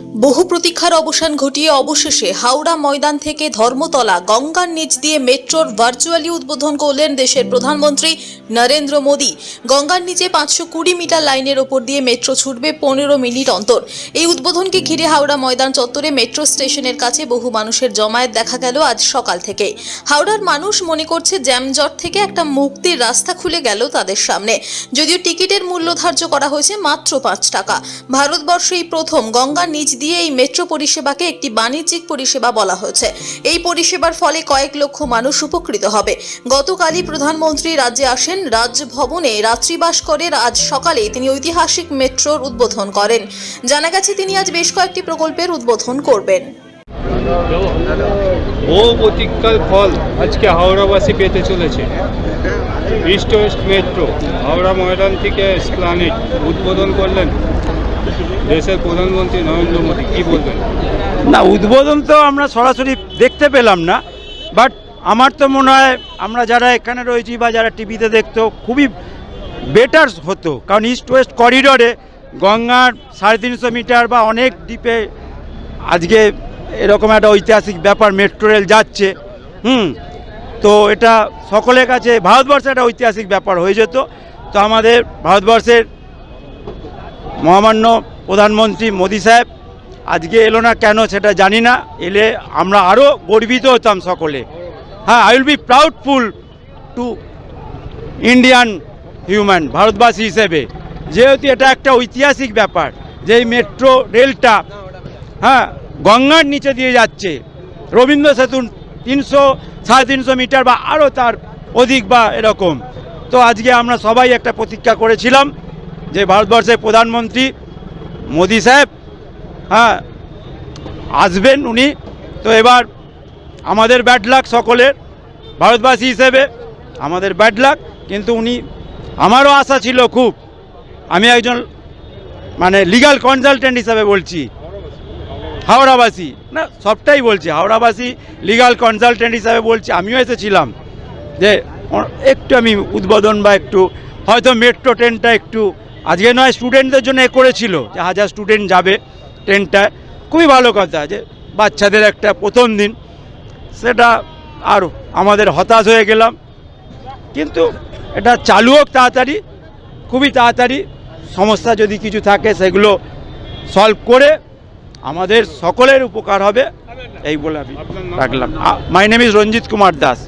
বহু প্রতীক্ষার অবসান ঘটিয়ে অবশেষে হাওড়া ময়দান থেকে ধর্মতলা গঙ্গার নিচ দিয়ে মেট্রোর ভার্চুয়ালি উদ্বোধন করলেন দেশের প্রধানমন্ত্রী নরেন্দ্র মোদী। গঙ্গার নিচে পাঁচশো কুড়ি মিটার লাইনের ওপর দিয়ে মেট্রো ছুটবে পনেরো মিনিট অন্তর। এই উদ্বোধনকে ঘিরে হাওড়া ময়দান চত্বরে মেট্রো স্টেশনের কাছে বহু মানুষের জমায়েত দেখা গেল আজ সকাল থেকে। হাওড়ার মানুষ মনে করছে জ্যামজট থেকে একটা মুক্তির রাস্তা খুলে গেল তাদের সামনে। যদিও টিকিটের মূল্য ধার্য করা হয়েছে মাত্র পাঁচ টাকা। ভারতবর্ষে এই প্রথম গঙ্গার নিচ দিয়ে এই মেট্রো পরিষেবাকে একটি বাণিজ্যিক পরিষেবা বলা হয়েছে। এই পরিষেবার ফলে কয়েক লক্ষ মানুষ উপকৃত হবে। গতকালই প্রধানমন্ত্রী রাজ্যে আসেন, রাজভবনে রাত্রিবাস করে আজ সকালে তিনি ঐতিহাসিক মেট্রোর উদ্বোধন করেন। জানা গেছে, তিনি আজ বেশ কয়েকটি প্রকল্পের উদ্বোধন করবেন। বহু প্রতীক্ষার ফল আজকে হাওড়াবাসী পেতে চলেছে। East west metro, Howrah Maidan থেকে স্প্লানেট উদ্বোধন করলেন দেশের প্রধানমন্ত্রী নরেন্দ্র মোদী, কী বলবেন? না, উদ্বোধন তো আমরা সরাসরি দেখতে পেলাম না বাট আমার তো মনে হয় আমরা যারা এখানে রয়েছি বা যারা টিভিতে দেখতো, খুবই বেটার হতো। কারণ ইস্ট ওয়েস্ট করিডোরে গঙ্গার সাড়ে তিনশো মিটার বা অনেক ডিপে আজকে এরকম একটা ঐতিহাসিক ব্যাপার মেট্রো রেল যাচ্ছে, হুম, তো এটা সকলের কাছে ভারতবর্ষে একটা ঐতিহাসিক ব্যাপার হয়ে যেত। তো আমাদের ভারতবর্ষের মহামান্য প্রধানমন্ত্রী মোদি সাহেব, আজকে এলো না কেন সেটা জানি না, এলে আমরা আরও গর্বিত হতাম সকলে। হ্যাঁ I will be proudful to Indian human ভারতবাসী হিসেবে। যেহেতু এটা একটা ঐতিহাসিক ব্যাপার যে মেট্রো রেলটা হ্যাঁ গঙ্গার নিচে দিয়ে যাচ্ছে, রবীন্দ্র সেতু তিনশো, সাড়ে তিনশো মিটার বা আরও তার অধিক বা এরকম। তো আজকে আমরা সবাই একটা প্রতীক্ষা করেছিলাম যে ভারতবর্ষের প্রধানমন্ত্রী মোদি সাহেব হ্যাঁ আসবেন উনি। তো এবার আমাদের ব্যাড লাক সকলের, ভারতবাসী হিসেবে আমাদের ব্যাড লাক কিন্তু উনি, আমারও আশা ছিল খুব, আমি একজন মানে লিগ্যাল কনসালটেন্ট হিসাবে বলছি। হাওড়াবাসী, না, সবটাই বলছি, হাওড়াবাসী লিগাল কনসালটেন্ট হিসাবে বলছি, আমিও এসেছিলাম যে একটু আমি উদ্বোধন বা একটু, হয়তো মেট্রো ট্রেনটা একটু আজকে নয় স্টুডেন্টদের জন্য এ করেছিল যে হাজার স্টুডেন্ট যাবে ট্রেনটায় খুবই ভালো কথা যে বাচ্চাদের একটা প্রথম দিন। সেটা আর আমাদের হতাশ হয়ে গেলাম। কিন্তু এটা চালু হোক তাড়াতাড়ি খুবই তাড়াতাড়ি। সমস্যা যদি কিছু থাকে সেগুলো সলভ করে আমাদের সকলের উপকার হবে এই বলে আমি রাখলাম। My name is Ranjit Kumar Das.